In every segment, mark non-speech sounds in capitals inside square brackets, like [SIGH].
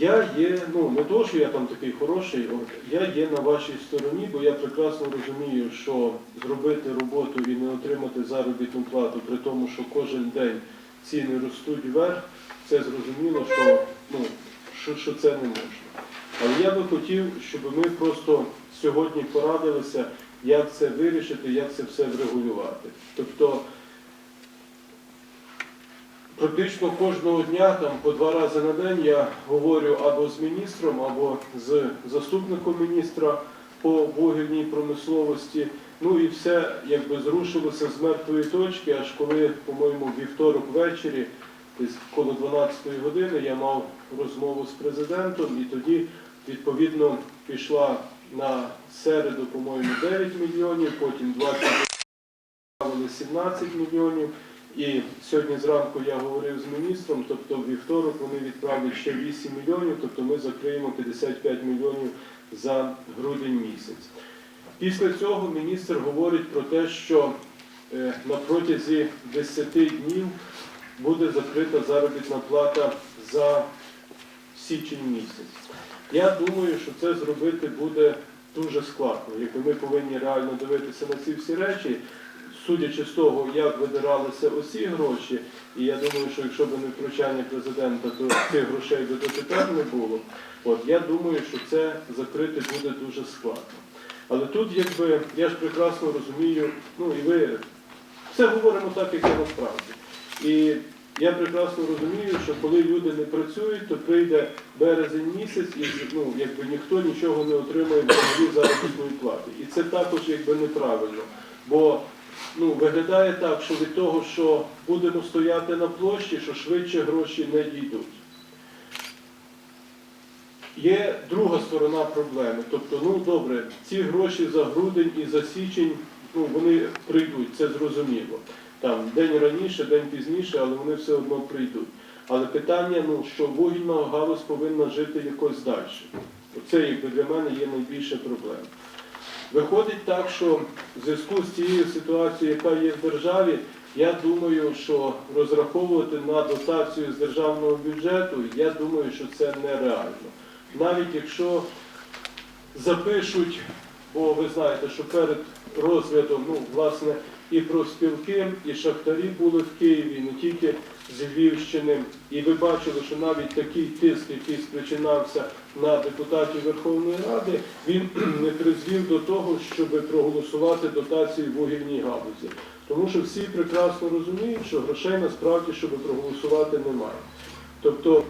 Я є, ну не то, що я там такий хороший, я є на вашій стороні, бо я прекрасно розумію, що зробити роботу і не отримати заробітну плату, при тому, що кожен день ціни ростуть вверх, це зрозуміло, що, ну, що, що це не можна. Але я би хотів, щоб ми просто сьогодні порадилися, як це вирішити, як це все врегулювати. Тобто Практично кожного дня, там по два рази на день, я говорю або з міністром, або з заступником міністра по вугільній промисловості. Ну і все якби зрушилося з мертвої точки, аж коли, по-моєму, вівторок ввечері, десь коло 12 години, я мав розмову з президентом, і тоді відповідно пішла на середу, по-моєму, 9 мільйонів, потім 20 відправили 17 мільйонів. І сьогодні зранку я говорив з міністром, тобто в вівторок вони відправлять ще 8 мільйонів, тобто ми закриємо 55 мільйонів за грудень місяць. Після цього міністр говорить про те, що е, на протязі 10 днів буде закрита заробітна плата за січень місяць. Я думаю, що це зробити буде дуже складно, якби ми повинні реально дивитися на ці всі речі судячи з того, як видиралися усі гроші, і я думаю, що якщо б не втручання президента, то цих грошей би дотепер не було. От я думаю, що це закрити буде дуже складно. Але тут, якби я ж прекрасно розумію, ну і ви все говоримо так, як є насправді. І я прекрасно розумію, що коли люди не працюють, то прийде березень місяць, і ну, якби ніхто нічого не отримає взагалі заробітної плати. І це також якби неправильно. Бо ну, виглядає так, що від того, що будемо стояти на площі, що швидше гроші не дійдуть. Є друга сторона проблеми. Тобто, ну добре, ці гроші за грудень і за січень, ну вони прийдуть, це зрозуміло. Там день раніше, день пізніше, але вони все одно прийдуть. Але питання, ну що вугільна галузь повинна жити якось далі. Оце якби для мене є найбільша проблема. Виходить так, що в зв'язку з цією ситуацією, яка є в державі, я думаю, що розраховувати на дотацію з державного бюджету, я думаю, що це нереально. Навіть якщо запишуть, бо ви знаєте, що перед розглядом, ну, власне, і профспілки, і шахтарі були в Києві, не тільки з Львівщини. І ви бачили, що навіть такий тиск, який спричинався на депутатів Верховної Ради, він [CLEARS THROAT] не призвів до того, щоб проголосувати дотації вугільній галузі. Тому що всі прекрасно розуміють, що грошей насправді, щоб проголосувати, немає. Тобто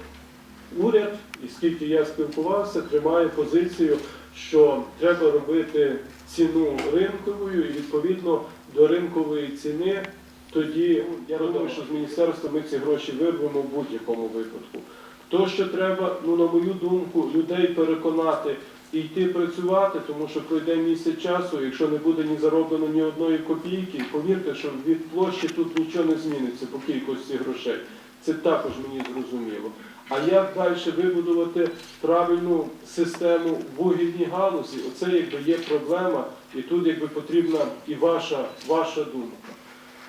уряд, і скільки я спілкувався, тримає позицію, що треба робити ціну ринковою і відповідно до ринкової ціни. Тоді я думаю, що з міністерства ми ці гроші вирвемо в будь-якому випадку. То, що треба, ну на мою думку, людей переконати і йти працювати, тому що пройде місяць часу, якщо не буде ні зароблено ні одної копійки, повірте, що від площі тут нічого не зміниться по кількості грошей. Це також мені зрозуміло. А як далі вибудувати правильну систему вугільній галузі? Оце якби є проблема, і тут якби потрібна і ваша, ваша думка.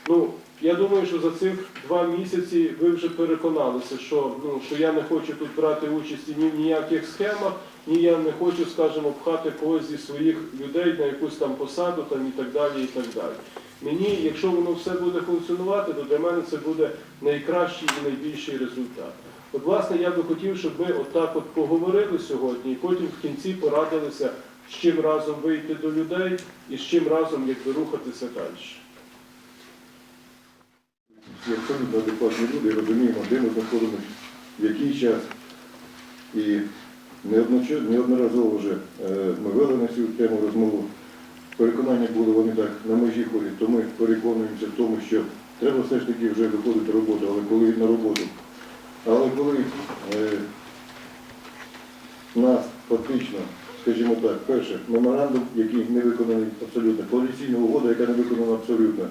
Ну, я думаю, що за цих два місяці ви вже переконалися, що, ну, що я не хочу тут брати участь ні в ніяких схемах, ні я не хочу, скажімо, пхати когось зі своїх людей на якусь там посаду там, і так далі. і так далі. Мені, якщо воно все буде функціонувати, то для мене це буде найкращий і найбільший результат. От, власне, я би хотів, щоб ми отак от поговорили сьогодні і потім в кінці порадилися, з чим разом вийти до людей і з чим разом якби рухатися далі. всі абсолютно адекватні люди розуміємо, де ми знаходимося, в який час. І неодноразово вже е, ми вели на цю тему розмову. Переконання були вони так на межі ходять, то ми переконуємося в тому, що треба все ж таки вже виходити роботу, але коли на роботу. Але коли е, нас фактично, скажімо так, перше, меморандум, який не виконаний абсолютно, коаліційна угода, яка не виконана абсолютно.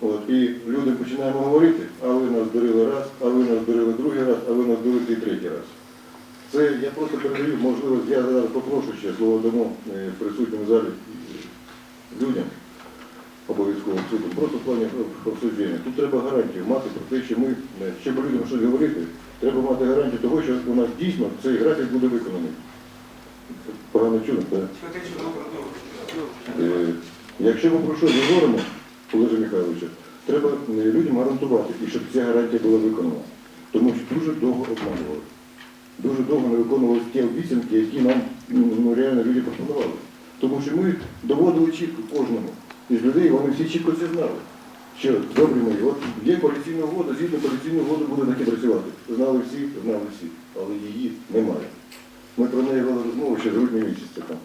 От, і люди починаємо говорити, а ви нас дарили раз, а ви нас дарили другий раз, а ви нас дарили третій раз. Це я просто передаю, можливо, я зараз попрошу ще слово дамо е, присутнім залі людям обов'язково судом. Просто в плані обсудження. Тут треба гарантію мати про те, що ми, е, щоб людям щось говорити, Треба мати гарантію того, що у нас дійсно цей графік буде виконаний. Погано чули, так? Е, Якщо ми про щось говоримо, Олеже Михайловичу, треба людям гарантувати, і щоб ця гарантія була виконана. Тому що дуже довго обманювали. Дуже довго не виконувалися ті обіцянки, які нам ну, ну, реально люди пропонували. Тому що ми доводили чітко кожному із людей, вони всі чітко це знали. Що добрі мої, от є коаліційна угода, згідно коаліційної угоди буде таке працювати. Знали всі, знали всі, але її немає. Ми про неї вели розмову ще з грудня місяця там.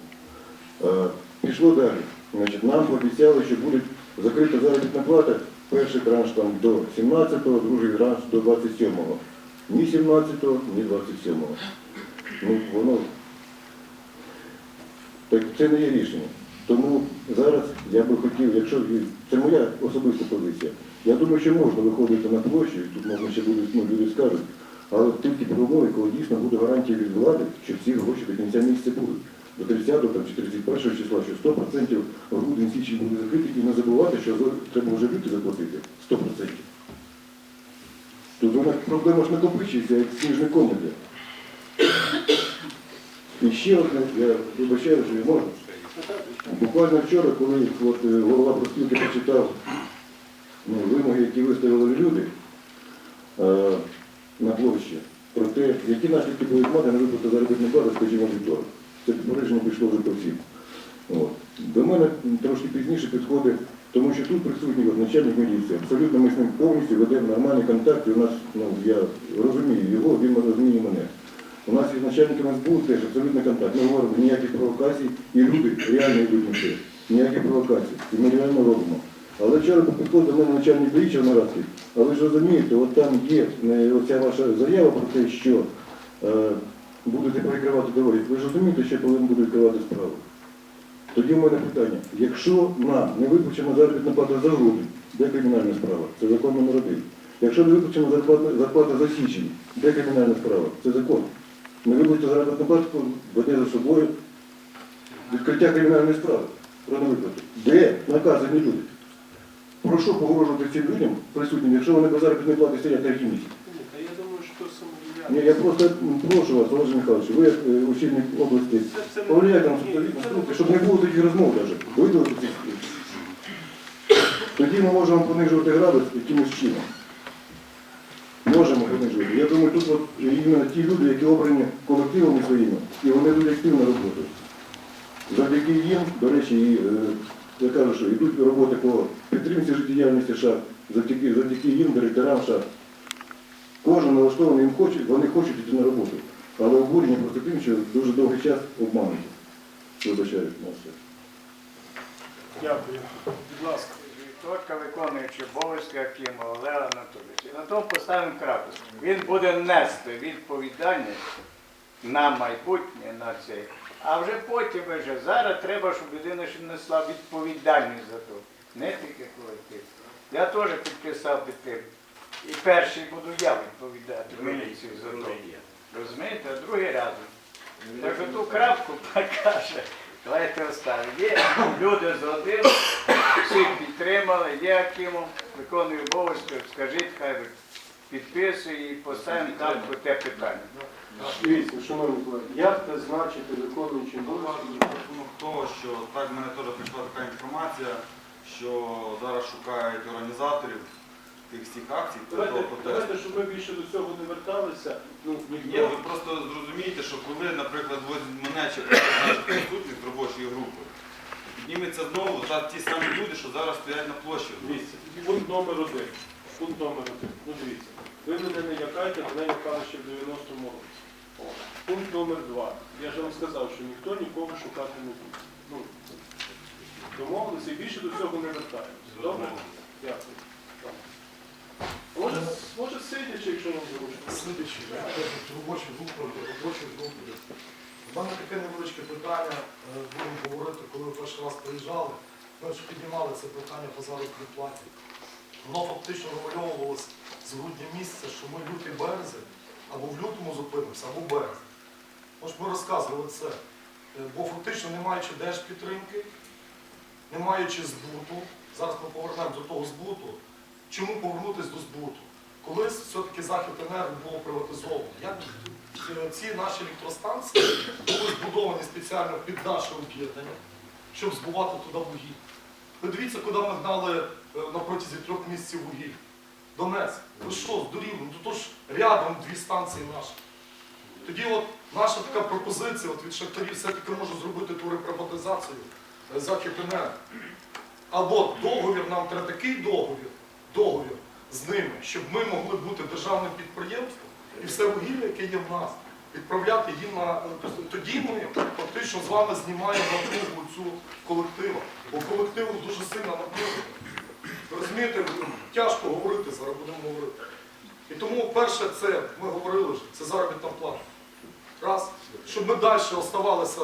Е, Пішло далі. Значить, нам пообіцяли, що буде закрита заробітна плата, перший транш там до 17-го, другий транш до 27-го. Ні 17-го, ні 27-го. Ну, воно так це не є рішення. Тому зараз я би хотів, якщо це моя особиста позиція, я думаю, що можна виходити на площу, тут можна ще буде, ну, люди скажуть, але тільки при умові, коли дійсно буде гарантія від влади, що ці гроші до кінця місяця будуть. До 30 там, чи 31 числа, що 100% грудень січень буде закритий, і не забувати, що треба вже люки заплатити. 100%. Тут вона проблема ж накопичується, як сніжний ком іде. І ще одне, я вибачаю, що я можу. Буквально вчора, коли от, е, голова профспілки почитав ну, вимоги, які виставили люди е, на площі, про те, які наслідки будуть мати на виплату заробітної плати, скажімо, вівторок. Це попередження пішло вже по всім. До мене трошки пізніше підходить, тому що тут присутній начальник міліції. Абсолютно ми з ним повністю ведемо нормальні контакти. У нас, ну, я розумію його, він розуміє мене. У нас із начальником СБУ теж абсолютно контакт. Ми говоримо ніяких провокацій, і люди реально йдуть на це. Ніяких провокацій. І ми реально робимо. Але вчора підходив до мене начальник ДАІ Чернорадський, а ви ж розумієте, от там є оця ваша заява про те, що е, будете перекривати дороги. Ви ж розумієте, що ми будемо відкривати справу. Тоді в мене питання. Якщо нам не виплачена заробітна плата за грудень, де кримінальна справа? Це закон номер один. Якщо не виплачена зарплата, за січень, де кримінальна справа? Це закон. Не виплачена заробітна плата веде за собою відкриття кримінальної справи про невиплату. Де наказані люди? Про що погрожувати цим людям присутнім, якщо вони без заробітної плати стоять на місяць? Ні, та я думаю, що Ні, я просто прошу вас, Олег Михайлович, ви е, очільник області, повлияйте на не- щоб не було таких розмов навіть. Видалити цих. Тоді ми можемо понижувати градус якимось чином. Можемо понижувати. Я думаю, тут от іменно ті люди, які обрані колективами своїми, і вони дуже активно роботи. Завдяки їм, до речі, і, е, я кажу, що йдуть роботи по підтримці життєдіяльності шахт, завдяки, завдяки їм, директорам шахт. Кожен налаштований їм хоче, вони хочуть йти на роботу. Але обурення просто тим, що дуже довгий час обманують. Вибачаю на все. Дякую. Будь ласка. Вікторка виконуючи обов'язки Акимова Олега Анатолійовича. На тому поставимо крапку. Він буде нести відповідальність на майбутнє, на це. А вже потім вже зараз треба, щоб людина ще несла відповідальність за то. Не тільки колектив. Я теж підписав під тим. І перший буду я відповідати в міліції за то. Розумієте, а другий разом. Так що ту крапку [LAUGHS] покаже. Давайте оставимо. Є люди згодили, всіх підтримали, є Акимов, виконує обов'язки, скажіть, хай підписує і поставимо там те питання. Дивіться, шановні колеги, як назначити виконуючим обов'язки? За рахунок того, що так в мене теж прийшла така інформація, що зараз шукають організаторів тих всіх акцій, Давайте, того протесту. давайте, щоб ми більше до цього не верталися. Ну, Ні, ніхто. ви просто зрозумієте, що коли, наприклад, возьмуть мене чи присутніх з робочої групи, підніметься знову та ті самі люди, що зараз стоять на площі. Дивіться, пункт номер один. Пункт номер один. Ну дивіться, ви мене не лякайте, мене лякали ще в 90-му році. О. Пункт номер два. Я ж вам сказав, що ніхто нікого шукати не буде. Ну, домовилися і більше до цього не вертаємося. Добре? Дякую. Може, може сидячи, якщо вам зручно. Слідчі, робочі групи, робочі групи. У мене таке невеличке питання, е, будемо говорити, коли ви перший раз приїжджали, ми ж піднімали це питання по заробітній платі. Воно фактично вимальовувалося з грудня місяця, що ми лютий березень, або в лютому зупинимося, або в березні. Ось ми розказували це. Е, Бо фактично не маючи держпідтримки, не маючи збуту, зараз ми повернемо до того збуту, чому повернутися до збуту? колись все-таки захід енерго було приватизовано. Як е, ці наші електростанції були збудовані спеціально під наше об'єднання, щоб збувати туди вугілля. Ви дивіться, куди ми гнали е, на протязі трьох місяців вугілля. Донець. Ви що, здуріли? Ну то ж рядом дві станції наші. Тоді от наша така пропозиція от від шахтарів все-таки може зробити ту реприватизацію е, Західенерго. Або договір, нам треба такий договір, договір з ними, щоб ми могли бути державним підприємством і все вугілля, яке є в нас, відправляти їм на тобто тоді ми фактично з вами знімаємо напругу цю колективу. Бо колективу дуже сильно напруга. Розумієте, тяжко говорити, зараз будемо говорити. І тому перше це, ми говорили це заробітна плата. Раз, щоб ми далі оставалися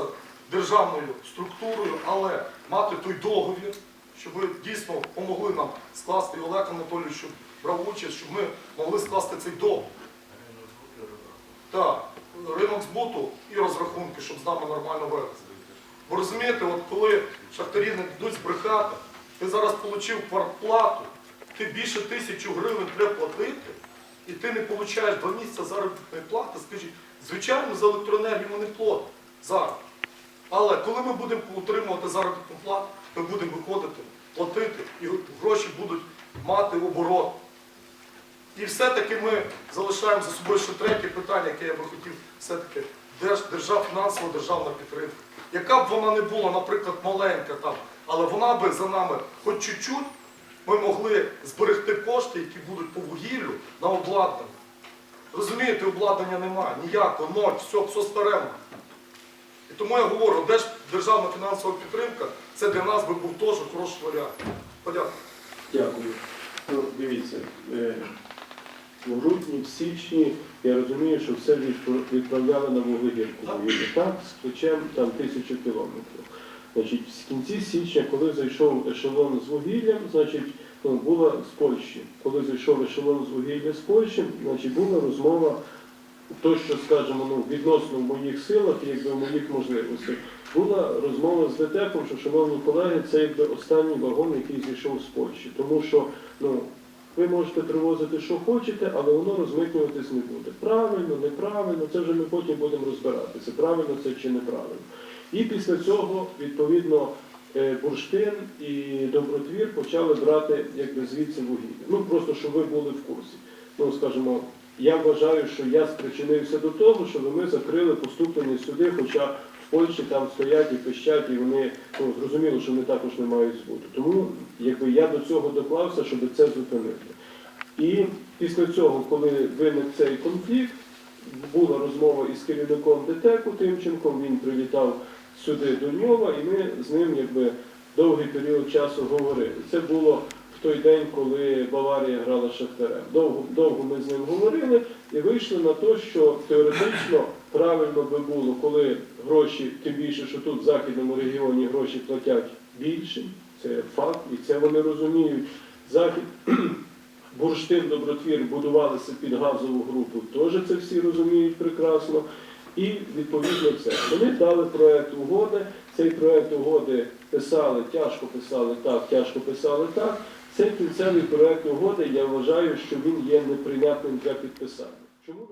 державною структурою, але мати той договір, щоб ви дійсно помогли нам скласти, Олег Анатолійович, щоб брав участь, щоб ми могли скласти цей договір. Так, ринок збуту і розрахунки, щоб з нами нормально вести. Бо розумієте, от коли шахтарі не йдуть збрехати, ти зараз отримав квартплату, ти більше тисячу гривень треба платити, і ти не отримуєш два місяці заробітної плати, скажіть, звичайно, за електроенергію не платимо зараз. Але коли ми будемо отримувати заробітну плату, ми будемо виходити, платити, і гроші будуть мати оборот. І все-таки ми залишаємо за собою ще третє питання, яке я би хотів все-таки держав, фінансова державна підтримка. Яка б вона не була, наприклад, маленька там, але вона би за нами хоч чуть-чуть ми могли зберегти кошти, які будуть по вугіллю на обладнання. Розумієте, обладнання немає, ніякого, ноль, все, все старемо. І тому я говорю, держ- державна фінансова підтримка, це для нас би був теж хороший варіант. Подякую. Дякую. Ну, дивіться, е, в грудні, в січні я розумію, що все відправляли на вуглегірку вугілля. Так, з ключем там тисячу кілометрів. Значить, в кінці січня, коли зайшов ешелон з вугіллям, значить, ну, була з Польщі. Коли зайшов ешелон з вугілля з Польщі, значить, була розмова, то, що, скажімо, ну, відносно в моїх силах, і якби в моїх можливостях, була розмова з ДТЕКом, що, шановні колеги, це якби останній вагон, який зійшов з Польщі. Тому що ну, ви можете привозити, що хочете, але воно розмитнюватись не буде. Правильно, неправильно, це вже ми потім будемо розбиратися, правильно це чи неправильно. І після цього, відповідно, е, бурштин і добротвір почали брати якби, звідси вугілля. Ну, просто щоб ви були в курсі. Ну, скажімо, я вважаю, що я спричинився до того, щоб ми закрили поступлення сюди, хоча в Польщі там стоять і пищать, і вони ну, зрозуміло, що вони також не мають збуту. Тому якби я до цього доклався, щоб це зупинити. І після цього, коли виник цей конфлікт, була розмова із керівником ДТЕКу Тимченком, він привітав сюди до нього, і ми з ним якби довгий період часу говорили. Це було той день, коли Баварія грала з Шахтарем. Довго, довго ми з ним говорили і вийшли на те, що теоретично правильно би було, коли гроші, тим більше, що тут в західному регіоні гроші платять більше, це факт, і це вони розуміють. Захід [CLEARS THROAT] бурштин, добротвір будувалися під газову групу, теж це всі розуміють прекрасно. І відповідно це. Вони дали проект угоди. Цей проект угоди писали, тяжко писали так, тяжко писали так. Цей кінцевий проект угоди, я вважаю, що він є неприйнятним для підписання. Чому?